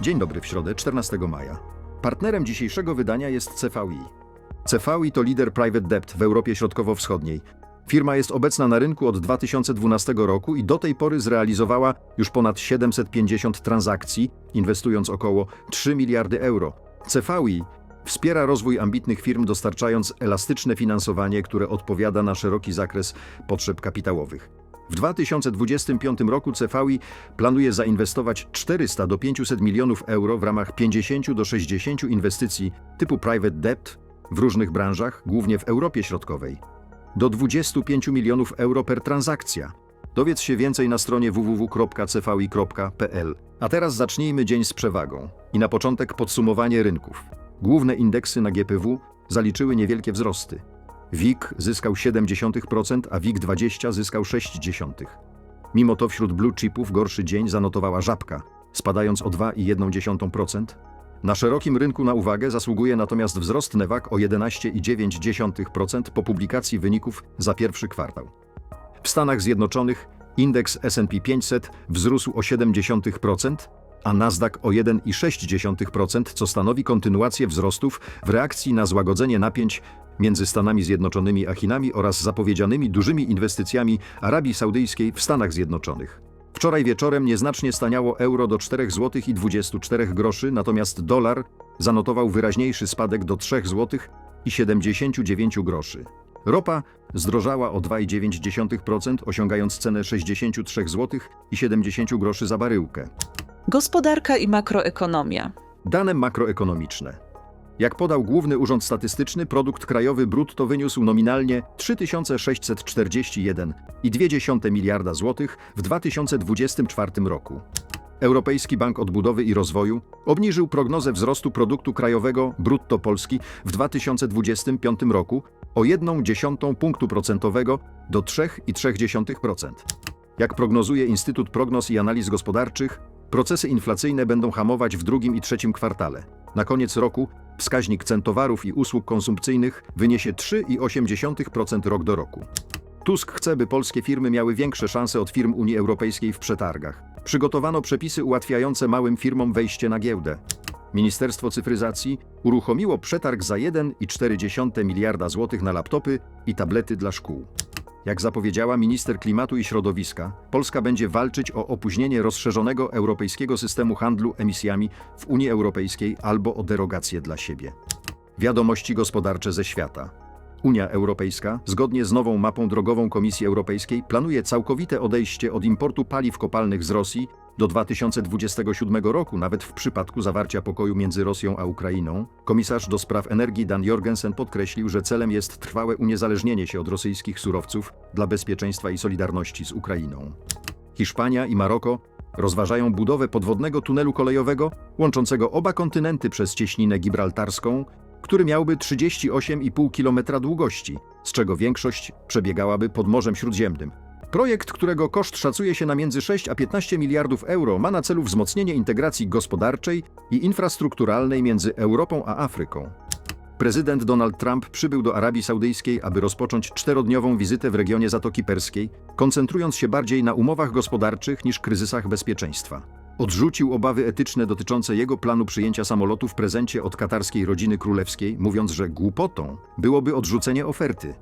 Dzień dobry w środę, 14 maja. Partnerem dzisiejszego wydania jest CVI. CVI to lider private debt w Europie Środkowo-Wschodniej. Firma jest obecna na rynku od 2012 roku i do tej pory zrealizowała już ponad 750 transakcji, inwestując około 3 miliardy euro. CVI wspiera rozwój ambitnych firm, dostarczając elastyczne finansowanie, które odpowiada na szeroki zakres potrzeb kapitałowych. W 2025 roku CVI planuje zainwestować 400 do 500 milionów euro w ramach 50 do 60 inwestycji typu private debt w różnych branżach, głównie w Europie Środkowej. Do 25 milionów euro per transakcja. Dowiedz się więcej na stronie www.cvi.pl. A teraz zacznijmy dzień z przewagą. I na początek podsumowanie rynków. Główne indeksy na GPW zaliczyły niewielkie wzrosty. WIG zyskał 0,7%, a WIG20 zyskał 0,6%. Mimo to wśród blue chipów gorszy dzień zanotowała żabka, spadając o 2,1%. Na szerokim rynku na uwagę zasługuje natomiast wzrost Newak o 11,9% po publikacji wyników za pierwszy kwartał. W Stanach Zjednoczonych indeks S&P 500 wzrósł o 0,7%, a Nasdaq o 1,6%, co stanowi kontynuację wzrostów w reakcji na złagodzenie napięć między Stanami Zjednoczonymi a Chinami oraz zapowiedzianymi dużymi inwestycjami Arabii Saudyjskiej w Stanach Zjednoczonych. Wczoraj wieczorem nieznacznie staniało euro do 4 zł i 24 groszy, natomiast dolar zanotował wyraźniejszy spadek do 3 zł i 79 groszy. Ropa zdrożała o 2,9%, osiągając cenę 63 zł i 70 groszy za baryłkę. Gospodarka i makroekonomia. Dane makroekonomiczne. Jak podał Główny Urząd Statystyczny, produkt krajowy brutto wyniósł nominalnie 3641,2 miliarda złotych w 2024 roku. Europejski Bank Odbudowy i Rozwoju obniżył prognozę wzrostu produktu krajowego brutto Polski w 2025 roku o 1,1 punktu procentowego do 3,3%. Jak prognozuje Instytut Prognoz i Analiz Gospodarczych, procesy inflacyjne będą hamować w drugim i trzecim kwartale. Na koniec roku wskaźnik cen towarów i usług konsumpcyjnych wyniesie 3,8% rok do roku. Tusk chce, by polskie firmy miały większe szanse od firm Unii Europejskiej w przetargach. Przygotowano przepisy ułatwiające małym firmom wejście na giełdę. Ministerstwo Cyfryzacji uruchomiło przetarg za 1,4 miliarda złotych na laptopy i tablety dla szkół. Jak zapowiedziała minister klimatu i środowiska, Polska będzie walczyć o opóźnienie rozszerzonego europejskiego systemu handlu emisjami w Unii Europejskiej albo o derogację dla siebie. Wiadomości gospodarcze ze świata. Unia Europejska, zgodnie z nową mapą drogową Komisji Europejskiej, planuje całkowite odejście od importu paliw kopalnych z Rosji do 2027 roku, nawet w przypadku zawarcia pokoju między Rosją a Ukrainą. Komisarz do spraw energii Dan Jorgensen podkreślił, że celem jest trwałe uniezależnienie się od rosyjskich surowców dla bezpieczeństwa i solidarności z Ukrainą. Hiszpania i Maroko rozważają budowę podwodnego tunelu kolejowego łączącego oba kontynenty przez cieśninę gibraltarską, który miałby 38,5 km długości, z czego większość przebiegałaby pod Morzem Śródziemnym. Projekt, którego koszt szacuje się na między 6 a 15 miliardów euro, ma na celu wzmocnienie integracji gospodarczej i infrastrukturalnej między Europą a Afryką. Prezydent Donald Trump przybył do Arabii Saudyjskiej, aby rozpocząć czterodniową wizytę w regionie Zatoki Perskiej, koncentrując się bardziej na umowach gospodarczych niż kryzysach bezpieczeństwa. Odrzucił obawy etyczne dotyczące jego planu przyjęcia samolotu w prezencie od katarskiej rodziny królewskiej, mówiąc, że głupotą byłoby odrzucenie oferty.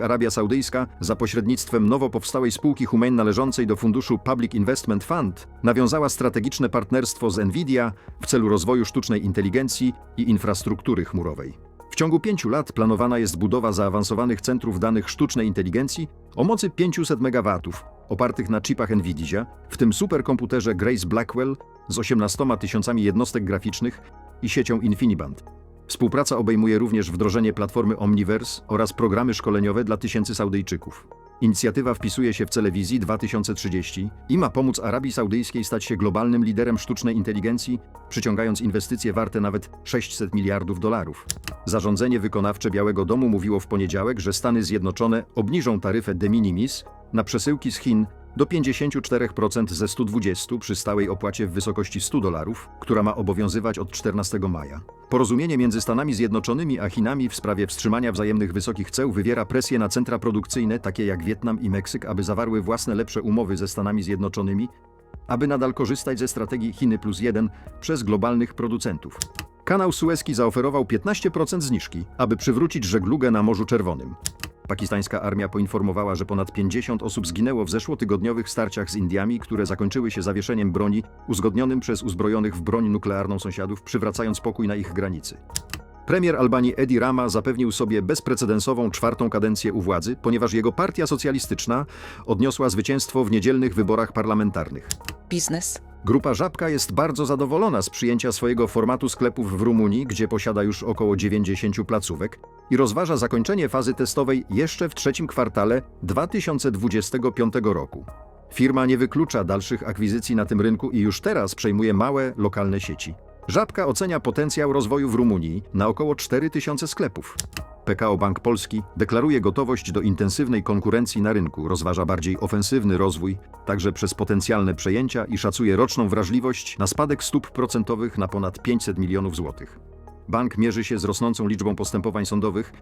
Arabia Saudyjska za pośrednictwem nowo powstałej spółki Humein należącej do funduszu Public Investment Fund nawiązała strategiczne partnerstwo z Nvidia w celu rozwoju sztucznej inteligencji i infrastruktury chmurowej. W ciągu pięciu lat planowana jest budowa zaawansowanych centrów danych sztucznej inteligencji o mocy 500 MW, opartych na chipach NVIDIA, w tym superkomputerze Grace Blackwell z 18 tysiącami jednostek graficznych i siecią InfiniBand. Współpraca obejmuje również wdrożenie platformy Omniverse oraz programy szkoleniowe dla tysięcy Saudyjczyków. Inicjatywa wpisuje się w cele wizji 2030 i ma pomóc Arabii Saudyjskiej stać się globalnym liderem sztucznej inteligencji, przyciągając inwestycje warte nawet 600 miliardów dolarów. Zarządzenie wykonawcze Białego Domu mówiło w poniedziałek, że Stany Zjednoczone obniżą taryfę de minimis na przesyłki z Chin do 54% ze 120 przy stałej opłacie w wysokości 100 dolarów, która ma obowiązywać od 14 maja. Porozumienie między Stanami Zjednoczonymi a Chinami w sprawie wstrzymania wzajemnych wysokich ceł wywiera presję na centra produkcyjne takie jak Wietnam i Meksyk, aby zawarły własne lepsze umowy ze Stanami Zjednoczonymi aby nadal korzystać ze strategii Chiny plus jeden przez globalnych producentów. Kanał Suezki zaoferował 15% zniżki, aby przywrócić żeglugę na Morzu Czerwonym. Pakistańska armia poinformowała, że ponad 50 osób zginęło w zeszłotygodniowych starciach z Indiami, które zakończyły się zawieszeniem broni uzgodnionym przez uzbrojonych w broń nuklearną sąsiadów, przywracając pokój na ich granicy. Premier Albanii Edi Rama zapewnił sobie bezprecedensową czwartą kadencję u władzy, ponieważ jego partia socjalistyczna odniosła zwycięstwo w niedzielnych wyborach parlamentarnych. Biznes. Grupa Żabka jest bardzo zadowolona z przyjęcia swojego formatu sklepów w Rumunii, gdzie posiada już około 90 placówek i rozważa zakończenie fazy testowej jeszcze w trzecim kwartale 2025 roku. Firma nie wyklucza dalszych akwizycji na tym rynku i już teraz przejmuje małe, lokalne sieci. Żabka ocenia potencjał rozwoju w Rumunii na około 4000 sklepów. PKO Bank Polski deklaruje gotowość do intensywnej konkurencji na rynku, rozważa bardziej ofensywny rozwój, także przez potencjalne przejęcia i szacuje roczną wrażliwość na spadek stóp procentowych na ponad 500 milionów złotych. Bank mierzy się z rosnącą liczbą postępowań sądowych,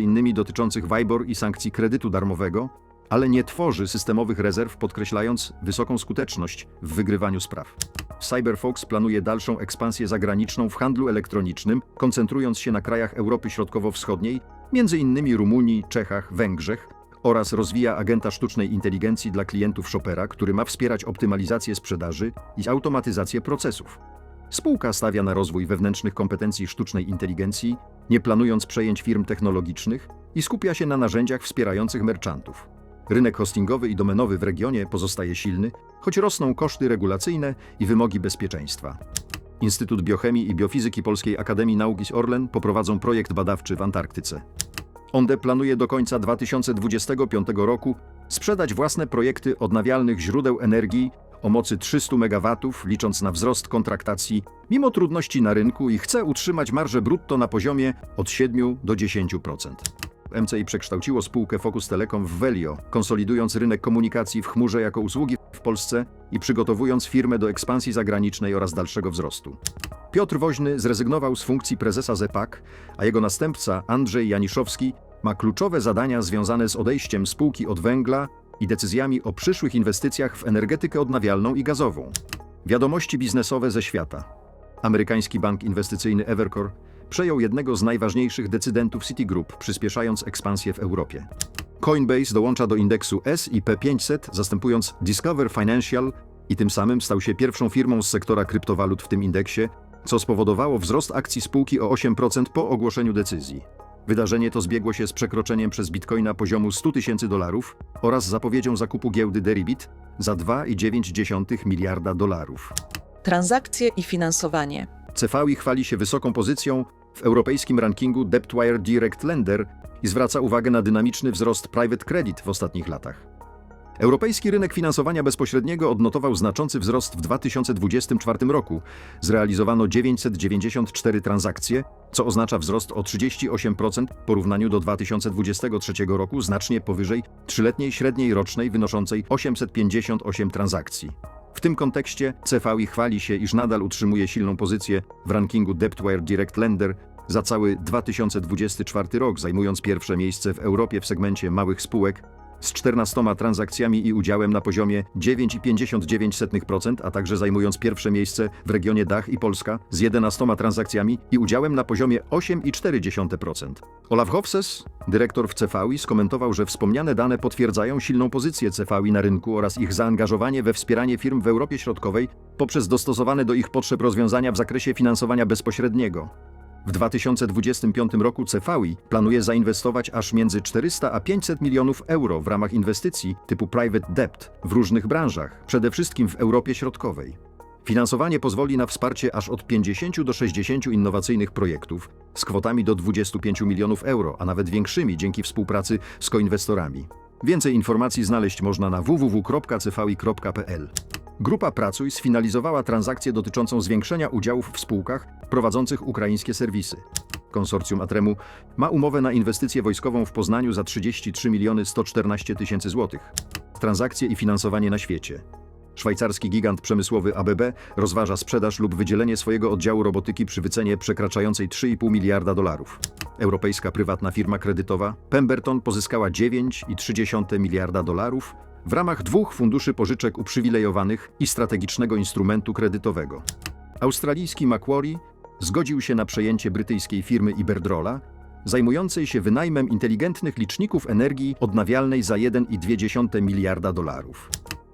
innymi dotyczących WIBOR i sankcji kredytu darmowego, ale nie tworzy systemowych rezerw, podkreślając wysoką skuteczność w wygrywaniu spraw. Cyberfox planuje dalszą ekspansję zagraniczną w handlu elektronicznym, koncentrując się na krajach Europy Środkowo-Wschodniej, m.in. Rumunii, Czechach, Węgrzech, oraz rozwija agenta sztucznej inteligencji dla klientów Shopera, który ma wspierać optymalizację sprzedaży i automatyzację procesów. Spółka stawia na rozwój wewnętrznych kompetencji sztucznej inteligencji, nie planując przejęć firm technologicznych i skupia się na narzędziach wspierających merchantów. Rynek hostingowy i domenowy w regionie pozostaje silny, choć rosną koszty regulacyjne i wymogi bezpieczeństwa. Instytut Biochemii i Biofizyki Polskiej Akademii Nauk z Orlen poprowadzą projekt badawczy w Antarktyce. ONDE planuje do końca 2025 roku sprzedać własne projekty odnawialnych źródeł energii o mocy 300 MW, licząc na wzrost kontraktacji, mimo trudności na rynku i chce utrzymać marżę brutto na poziomie od 7 do 10%. MCI przekształciło spółkę Focus Telecom w Velio, konsolidując rynek komunikacji w chmurze jako usługi w Polsce i przygotowując firmę do ekspansji zagranicznej oraz dalszego wzrostu. Piotr Woźny zrezygnował z funkcji prezesa ZEPAK, a jego następca Andrzej Janiszowski ma kluczowe zadania związane z odejściem spółki od węgla i decyzjami o przyszłych inwestycjach w energetykę odnawialną i gazową. Wiadomości biznesowe ze świata. Amerykański bank inwestycyjny Evercore przejął jednego z najważniejszych decydentów Citigroup, przyspieszając ekspansję w Europie. Coinbase dołącza do indeksu S&P 500, zastępując Discover Financial i tym samym stał się pierwszą firmą z sektora kryptowalut w tym indeksie, co spowodowało wzrost akcji spółki o 8% po ogłoszeniu decyzji. Wydarzenie to zbiegło się z przekroczeniem przez bitcoina poziomu 100 tysięcy dolarów oraz zapowiedzią zakupu giełdy Deribit za 2,9 miliarda dolarów. Transakcje i finansowanie. CVI chwali się wysoką pozycją w europejskim rankingu Debtwire Direct Lender i zwraca uwagę na dynamiczny wzrost private credit w ostatnich latach. Europejski rynek finansowania bezpośredniego odnotował znaczący wzrost w 2024 roku. Zrealizowano 994 transakcje, co oznacza wzrost o 38% w porównaniu do 2023 roku, znacznie powyżej trzyletniej średniej rocznej wynoszącej 858 transakcji. Tym kontekście CVI chwali się, iż nadal utrzymuje silną pozycję w rankingu Debtwire Direct Lender za cały 2024 rok, zajmując pierwsze miejsce w Europie w segmencie małych spółek z 14 transakcjami i udziałem na poziomie 9,59%, a także zajmując pierwsze miejsce w regionie Dach i Polska z 11 transakcjami i udziałem na poziomie 8,4%. Olaf Hofses, dyrektor w CVI, skomentował, że wspomniane dane potwierdzają silną pozycję CVI na rynku oraz ich zaangażowanie we wspieranie firm w Europie Środkowej poprzez dostosowane do ich potrzeb rozwiązania w zakresie finansowania bezpośredniego. W 2025 roku CVI planuje zainwestować aż między 400 a 500 milionów euro w ramach inwestycji typu private debt w różnych branżach, przede wszystkim w Europie Środkowej. Finansowanie pozwoli na wsparcie aż od 50 do 60 innowacyjnych projektów z kwotami do 25 milionów euro, a nawet większymi dzięki współpracy z koinwestorami. Więcej informacji znaleźć można na www.cvi.pl. Grupa Pracuj sfinalizowała transakcję dotyczącą zwiększenia udziałów w spółkach prowadzących ukraińskie serwisy. Konsorcjum Atremu ma umowę na inwestycję wojskową w Poznaniu za 33 miliony 114 tysięcy złotych. Transakcje i finansowanie na świecie. Szwajcarski gigant przemysłowy ABB rozważa sprzedaż lub wydzielenie swojego oddziału robotyki przy wycenie przekraczającej 3,5 miliarda dolarów. Europejska prywatna firma kredytowa Pemberton pozyskała 9,3 miliarda dolarów w ramach dwóch funduszy pożyczek uprzywilejowanych i strategicznego instrumentu kredytowego. Australijski Macquarie zgodził się na przejęcie brytyjskiej firmy Iberdrola, zajmującej się wynajmem inteligentnych liczników energii odnawialnej za 1,2 miliarda dolarów.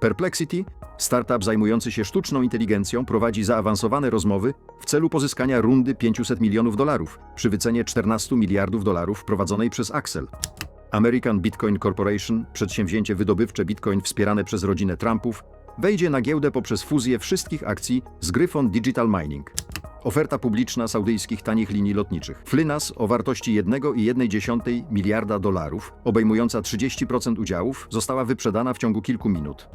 Perplexity, startup zajmujący się sztuczną inteligencją, prowadzi zaawansowane rozmowy w celu pozyskania rundy 500 milionów dolarów przy wycenie 14 miliardów dolarów prowadzonej przez Axel. American Bitcoin Corporation, przedsięwzięcie wydobywcze Bitcoin wspierane przez rodzinę Trumpów, wejdzie na giełdę poprzez fuzję wszystkich akcji z Gryphon Digital Mining. Oferta publiczna saudyjskich tanich linii lotniczych. Flynas o wartości 1,1 miliarda dolarów, obejmująca 30% udziałów, została wyprzedana w ciągu kilku minut.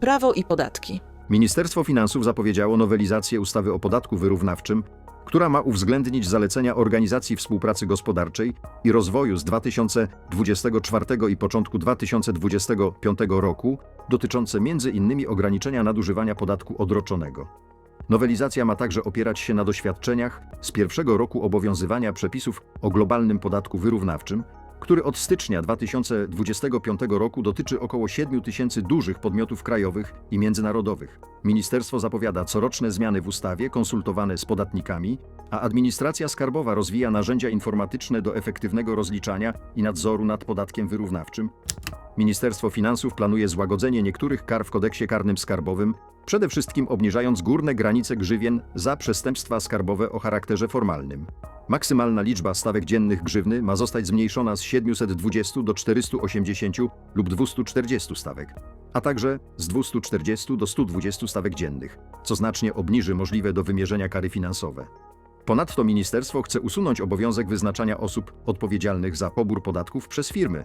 Prawo i podatki. Ministerstwo Finansów zapowiedziało nowelizację ustawy o podatku wyrównawczym, która ma uwzględnić zalecenia Organizacji Współpracy Gospodarczej i Rozwoju z 2024 i początku 2025 roku dotyczące m.in. ograniczenia nadużywania podatku odroczonego. Nowelizacja ma także opierać się na doświadczeniach z pierwszego roku obowiązywania przepisów o globalnym podatku wyrównawczym, który od stycznia 2025 roku dotyczy około 7 tysięcy dużych podmiotów krajowych i międzynarodowych. Ministerstwo zapowiada coroczne zmiany w ustawie konsultowane z podatnikami, a administracja skarbowa rozwija narzędzia informatyczne do efektywnego rozliczania i nadzoru nad podatkiem wyrównawczym. Ministerstwo Finansów planuje złagodzenie niektórych kar w kodeksie karnym skarbowym, przede wszystkim obniżając górne granice grzywien za przestępstwa skarbowe o charakterze formalnym. Maksymalna liczba stawek dziennych grzywny ma zostać zmniejszona z 720 do 480 lub 240 stawek, a także z 240 do 120 stawek dziennych, co znacznie obniży możliwe do wymierzenia kary finansowe. Ponadto ministerstwo chce usunąć obowiązek wyznaczania osób odpowiedzialnych za pobór podatków przez firmy.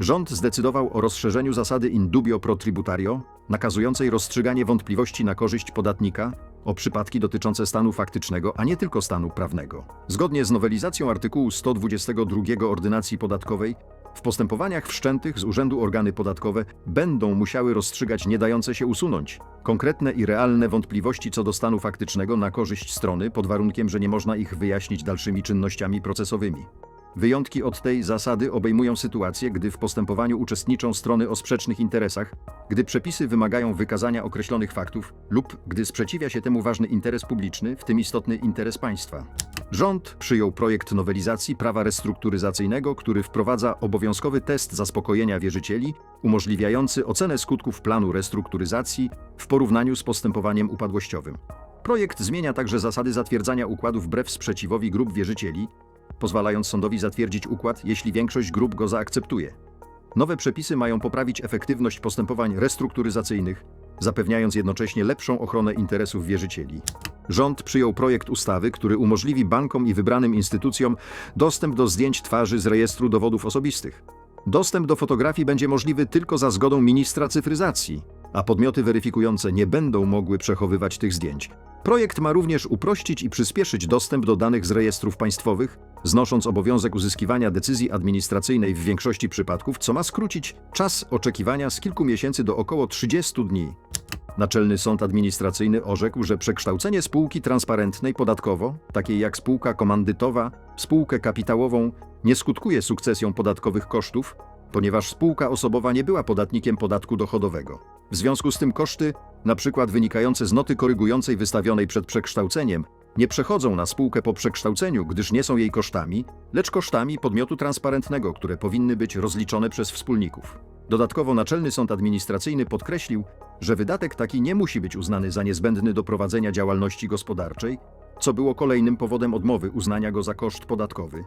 Rząd zdecydował o rozszerzeniu zasady in dubio pro tributario, nakazującej rozstrzyganie wątpliwości na korzyść podatnika o przypadki dotyczące stanu faktycznego, a nie tylko stanu prawnego. Zgodnie z nowelizacją artykułu 122 Ordynacji Podatkowej, w postępowaniach wszczętych z urzędu organy podatkowe będą musiały rozstrzygać nie dające się usunąć konkretne i realne wątpliwości co do stanu faktycznego na korzyść strony pod warunkiem, że nie można ich wyjaśnić dalszymi czynnościami procesowymi. Wyjątki od tej zasady obejmują sytuacje, gdy w postępowaniu uczestniczą strony o sprzecznych interesach, gdy przepisy wymagają wykazania określonych faktów lub gdy sprzeciwia się temu ważny interes publiczny, w tym istotny interes państwa. Rząd przyjął projekt nowelizacji prawa restrukturyzacyjnego, który wprowadza obowiązkowy test zaspokojenia wierzycieli, umożliwiający ocenę skutków planu restrukturyzacji w porównaniu z postępowaniem upadłościowym. Projekt zmienia także zasady zatwierdzania układu wbrew sprzeciwowi grup wierzycieli, pozwalając sądowi zatwierdzić układ, jeśli większość grup go zaakceptuje. Nowe przepisy mają poprawić efektywność postępowań restrukturyzacyjnych, zapewniając jednocześnie lepszą ochronę interesów wierzycieli. Rząd przyjął projekt ustawy, który umożliwi bankom i wybranym instytucjom dostęp do zdjęć twarzy z rejestru dowodów osobistych. Dostęp do fotografii będzie możliwy tylko za zgodą ministra cyfryzacji, a podmioty weryfikujące nie będą mogły przechowywać tych zdjęć. Projekt ma również uprościć i przyspieszyć dostęp do danych z rejestrów państwowych, znosząc obowiązek uzyskiwania decyzji administracyjnej w większości przypadków, co ma skrócić czas oczekiwania z kilku miesięcy do około 30 dni. Naczelny Sąd Administracyjny orzekł, że przekształcenie spółki transparentnej podatkowo, takiej jak spółka komandytowa, w spółkę kapitałową, nie skutkuje sukcesją podatkowych kosztów, ponieważ spółka osobowa nie była podatnikiem podatku dochodowego. W związku z tym koszty, przykład wynikające z noty korygującej wystawionej przed przekształceniem, nie przechodzą na spółkę po przekształceniu, gdyż nie są jej kosztami, lecz kosztami podmiotu transparentnego, które powinny być rozliczone przez wspólników. Dodatkowo Naczelny Sąd Administracyjny podkreślił, że wydatek taki nie musi być uznany za niezbędny do prowadzenia działalności gospodarczej, co było kolejnym powodem odmowy uznania go za koszt podatkowy.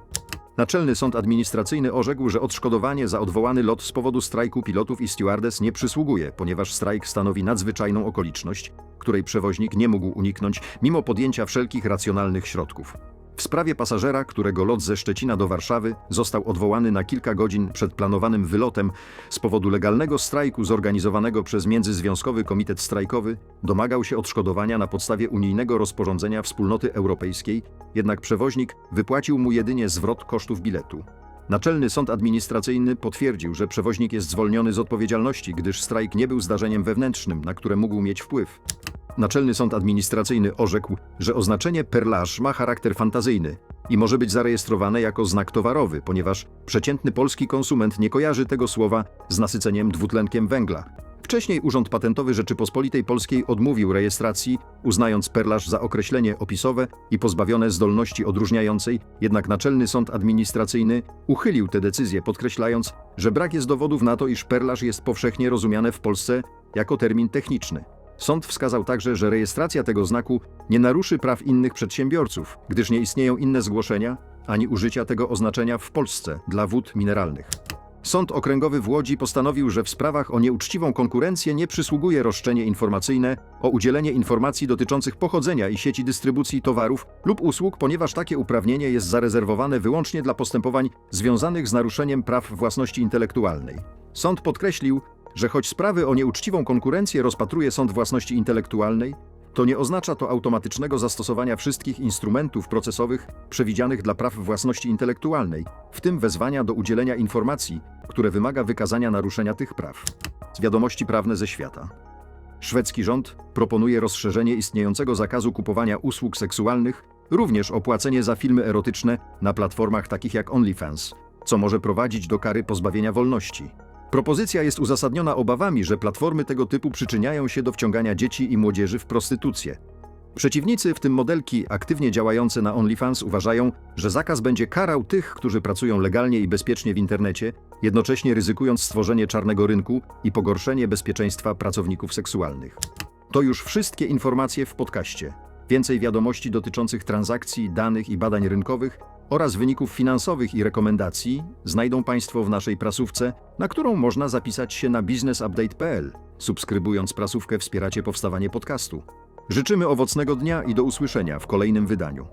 Naczelny Sąd Administracyjny orzekł, że odszkodowanie za odwołany lot z powodu strajku pilotów i stewardess nie przysługuje, ponieważ strajk stanowi nadzwyczajną okoliczność, której przewoźnik nie mógł uniknąć mimo podjęcia wszelkich racjonalnych środków. W sprawie pasażera, którego lot ze Szczecina do Warszawy został odwołany na kilka godzin przed planowanym wylotem z powodu legalnego strajku zorganizowanego przez Międzyzwiązkowy Komitet Strajkowy, domagał się odszkodowania na podstawie unijnego rozporządzenia Wspólnoty Europejskiej, jednak przewoźnik wypłacił mu jedynie zwrot kosztów biletu. Naczelny Sąd Administracyjny potwierdził, że przewoźnik jest zwolniony z odpowiedzialności, gdyż strajk nie był zdarzeniem wewnętrznym, na które mógł mieć wpływ. Naczelny Sąd Administracyjny orzekł, że oznaczenie perlaż ma charakter fantazyjny i może być zarejestrowane jako znak towarowy, ponieważ przeciętny polski konsument nie kojarzy tego słowa z nasyceniem dwutlenkiem węgla. Wcześniej Urząd Patentowy Rzeczypospolitej Polskiej odmówił rejestracji, uznając perlaż za określenie opisowe i pozbawione zdolności odróżniającej, jednak Naczelny Sąd Administracyjny uchylił tę decyzję, podkreślając, że brak jest dowodów na to, iż perlaż jest powszechnie rozumiane w Polsce jako termin techniczny. Sąd wskazał także, że rejestracja tego znaku nie naruszy praw innych przedsiębiorców, gdyż nie istnieją inne zgłoszenia ani użycia tego oznaczenia w Polsce dla wód mineralnych. Sąd Okręgowy w Łodzi postanowił, że w sprawach o nieuczciwą konkurencję nie przysługuje roszczenie informacyjne o udzielenie informacji dotyczących pochodzenia i sieci dystrybucji towarów lub usług, ponieważ takie uprawnienie jest zarezerwowane wyłącznie dla postępowań związanych z naruszeniem praw własności intelektualnej. Sąd podkreślił, że choć sprawy o nieuczciwą konkurencję rozpatruje Sąd Własności Intelektualnej, to nie oznacza to automatycznego zastosowania wszystkich instrumentów procesowych przewidzianych dla praw własności intelektualnej, w tym wezwania do udzielenia informacji, które wymaga wykazania naruszenia tych praw. Z wiadomości prawne ze świata. Szwedzki rząd proponuje rozszerzenie istniejącego zakazu kupowania usług seksualnych, również opłacenie za filmy erotyczne na platformach takich jak OnlyFans, co może prowadzić do kary pozbawienia wolności. Propozycja jest uzasadniona obawami, że platformy tego typu przyczyniają się do wciągania dzieci i młodzieży w prostytucję. Przeciwnicy, w tym modelki aktywnie działające na OnlyFans, uważają, że zakaz będzie karał tych, którzy pracują legalnie i bezpiecznie w internecie, jednocześnie ryzykując stworzenie czarnego rynku i pogorszenie bezpieczeństwa pracowników seksualnych. To już wszystkie informacje w podcaście. Więcej wiadomości dotyczących transakcji, danych i badań rynkowych oraz wyników finansowych i rekomendacji znajdą Państwo w naszej prasówce, na którą można zapisać się na businessupdate.pl. Subskrybując prasówkę wspieracie powstawanie podcastu. Życzymy owocnego dnia i do usłyszenia w kolejnym wydaniu.